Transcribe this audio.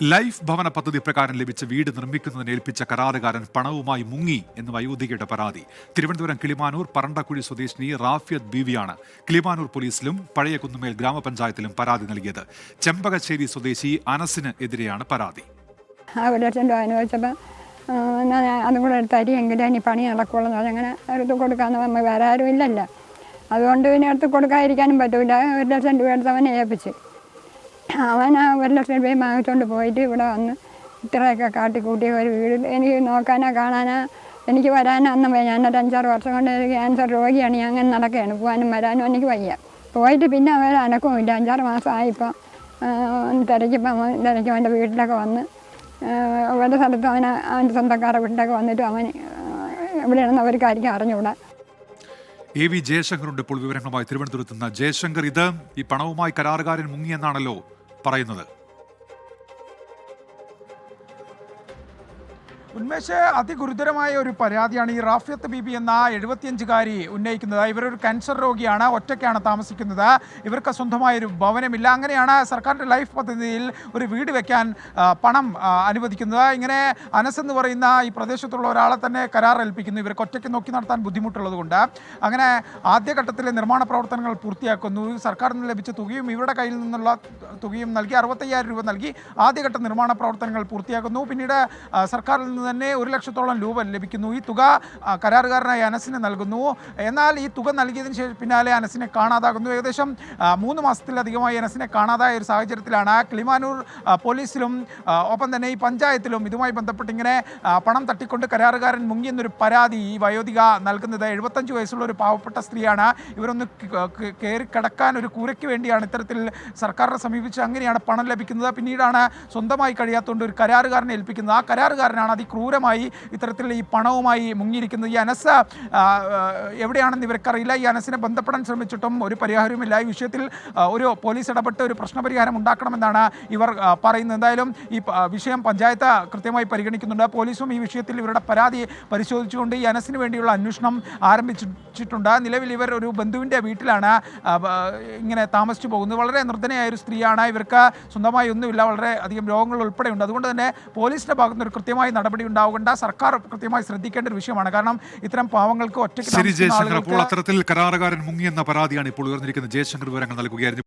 Life ഭവന പദ്ധതി പ്രകാരം ലഭിച്ച വീട് നിർമ്മിക്കുന്നതിന് ഏൽപ്പിച്ച കരാറുകാരൻ പണവുമായി മുങ്ങി എന്ന് വയോധികയുടെ പരാതി. തിരുവനന്തപുരം കിളിമാനൂർ പറണ്ടക്കുഴി സ്വദേശിനി റാഫിയത് ബീവിയാണ് കിളിമാനൂർ പോലീസിലും പഴയ കുന്നുമേൽ ഗ്രാമപഞ്ചായത്തിലും പരാതി നൽകിയത്. ചെമ്പകശ്ശേരി സ്വദേശി അനസിന് എതിരെയാണ് പരാതി. അനുവദിച്ചപ്പോൾ ഞാൻ അതും കൂടെ എടുത്ത് എങ്കിലും ഇനി പണി നടക്കുള്ളൂ അങ്ങനെ എടുത്ത് കൊടുക്കാമെന്ന് നമ്മൾ വേറെ ആരും ഇല്ലല്ലോ. അതുകൊണ്ട് പിന്നെ എടുത്ത് കൊടുക്കാതിരിക്കാനും പറ്റില്ല ഒരു ലക്ഷം രൂപ എടുത്തവനെ ഏൽപ്പിച്ച്. അവൻ ആ ഒരു ലക്ഷം രൂപയും വാങ്ങിച്ചുകൊണ്ട് പോയിട്ട് ഇവിടെ വന്ന് ഇത്രയൊക്കെ കാട്ടിക്കൂട്ടി ഒരു വീട്. എനിക്ക് നോക്കാനാ കാണാനാ എനിക്ക് വരാനോ. ഒന്നും വയ്യ ഞാനൊരു അഞ്ചാറ് വർഷം കൊണ്ട് ഒരു ക്യാൻസർ രോഗിയാണ്. ഞാൻ അങ്ങനെ നടക്കുകയാണ്. പോകാനും വരാനും എനിക്ക് വയ്യ. പോയിട്ട് പിന്നെ അവർ അനക്കവും ഇല്ല. അഞ്ചാറ് മാസമായിപ്പോൾ തിരക്കിപ്പോൾ അവൻ തിരക്കി അവന്റെ വീട്ടിലൊക്കെ വന്ന് ഓരോ സ്ഥലത്തും അവൻ അവന്റെ സ്വന്തക്കാരുടെ വീട്ടിലൊക്കെ വന്നിട്ട് അവൻ എവിടെയാണെന്ന് അവർക്കായിരിക്കും അറിഞ്ഞുകൂടാ എ വി ജയശങ്കറുണ്ട് ഇപ്പോൾ വിവരങ്ങളുമായി തിരുവനന്തപുരത്ത് നിന്ന്. ജയശങ്കർ ഇത് ഈ പണവുമായി കരാറുകാരൻ മുങ്ങിയെന്നാണല്ലോ പറയുന്നത്. ഉന്മേഷ് അതിഗുരുതരമായ ഒരു പരാതിയാണ് ഈ റാഫിയത്ത് ബീബി എന്ന എഴുപത്തിയഞ്ചുകാരി ഉന്നയിക്കുന്നത്. ഇവരൊരു ക്യാൻസർ രോഗിയാണ് ഒറ്റയ്ക്കാണ് താമസിക്കുന്നത്. ഇവർക്ക് സ്വന്തമായൊരു ഭവനമില്ല. അങ്ങനെയാണ് സർക്കാരിന്റെ ലൈഫ് പദ്ധതിയിൽ ഒരു വീട് വെക്കാൻ പണം അനുവദിക്കുന്നത്. ഇങ്ങനെ അനസ് എന്ന് പറയുന്ന ഈ പ്രദേശത്തുള്ള ഒരാളെ തന്നെ കരാർ ഏൽപ്പിക്കുന്നു. ഇവർക്ക് ഒറ്റയ്ക്ക് നോക്കി നടത്താൻ ബുദ്ധിമുട്ടുള്ളതുകൊണ്ട്. അങ്ങനെ ആദ്യഘട്ടത്തിലെ നിർമ്മാണ പ്രവർത്തനങ്ങൾ പൂർത്തിയാക്കുന്നു. സർക്കാരിൽ നിന്ന് ലഭിച്ച തുകയും ഇവരുടെ കയ്യിൽ നിന്നുള്ള തുകയും നൽകി അറുപത്തയ്യായിരം രൂപ നൽകി ആദ്യഘട്ട നിർമ്മാണ പ്രവർത്തനങ്ങൾ പൂർത്തിയാക്കുന്നു. പിന്നീട് സർക്കാരിൽ നിന്ന് തന്നെ ഒരു ലക്ഷത്തോളം രൂപ ലഭിക്കുന്നു. ഈ തുക കരാറുകാരനായ അനസിന് നൽകുന്നു. എന്നാൽ ഈ തുക നൽകിയതിന് ശേഷം പിന്നാലെ അനസിനെ കാണാതാകുന്നു. ഏകദേശം മൂന്ന് മാസത്തിലധികമായി അനസിനെ കാണാതായ ഒരു സാഹചര്യത്തിലാണ് കിളിമാനൂർ പോലീസിലും ഒപ്പം തന്നെ ഈ പഞ്ചായത്തിലും ഇതുമായി ബന്ധപ്പെട്ട് ഇങ്ങനെ പണം തട്ടിക്കൊണ്ട് കരാറുകാരൻ മുങ്ങിയെന്നൊരു പരാതി ഈ വയോധിക നൽകുന്നത്. എഴുപത്തഞ്ച് വയസ്സുള്ള ഒരു പാവപ്പെട്ട സ്ത്രീയാണ്. ഇവരൊന്ന് കയറി കിടക്കാൻ ഒരു കൂരയ്ക്ക് വേണ്ടിയാണ് ഇത്തരത്തിൽ സർക്കാരിനെ സമീപിച്ച് അങ്ങനെയാണ് പണം ലഭിക്കുന്നത്. പിന്നീടാണ് സ്വന്തമായി കഴിയാത്തതുകൊണ്ട് ഒരു കരാറുകാരനെ ഏൽപ്പിക്കുന്നത്. ആ കരാറുകാരനാണ് അതിക്രൂരമായി ഇത്തരത്തിൽ ഈ പണവുമായി മുങ്ങിയിരിക്കുന്നത്. ഈ അനസ് എവിടെയാണെന്ന് ഇവർക്കറിയില്ല. ഈ അനസിനെ ബന്ധപ്പെടാൻ ശ്രമിച്ചിട്ടും ഒരു പരിഹാരവുമില്ല. ഈ വിഷയത്തിൽ ഒരു പോലീസ് ഇടപെട്ട് ഒരു പ്രശ്നപരിഹാരം ഉണ്ടാക്കണമെന്നാണ് ഇവർ പറയുന്നത്. എന്തായാലും ഈ വിഷയം പഞ്ചായത്ത് കൃത്യമായി പരിഗണിക്കുന്നുണ്ട്. പോലീസും ഈ വിഷയത്തിൽ ഇവരുടെ പരാതി പരിശോധിച്ചുകൊണ്ട് ഈ അനസിന് വേണ്ടിയുള്ള അന്വേഷണം ആരംഭിച്ചിട്ടുണ്ട്. നിലവിൽ ഇവർ ഒരു ബന്ധുവിന്റെ വീട്ടിലാണ് ഇങ്ങനെ താമസിച്ചു പോകുന്നത്. വളരെ നിർദ്ധനയായ ഒരു സ്ത്രീയാണ്. ഇവർക്ക് സ്വന്തമായി ഒന്നുമില്ല. വളരെ അധികം രോഗങ്ങൾ ഉൾപ്പെടെയുണ്ട്. അതുകൊണ്ട് തന്നെ പോലീസിന്റെ ഭാഗത്തുനിന്ന് ഒരു കൃത്യമായ നടപടി ഉണ്ടാവുകണ്ട സർക്കാർ കൃത്യമായി ശ്രദ്ധിക്കേണ്ട ഒരു വിഷയമാണ്. കാരണം ഇത്തരം പാവങ്ങൾക്ക് ഒറ്റയ്ക്ക് ശരി ജയശങ്കർ. അപ്പോൾ അത്തരത്തിൽ കരാറുകാരൻ മുങ്ങിയെന്ന പരാതിയാണ് ഇപ്പോൾ ഉയർന്നിരിക്കുന്നത്. ജയശങ്കർ വിവരങ്ങൾ നൽകുകയായിരുന്നു.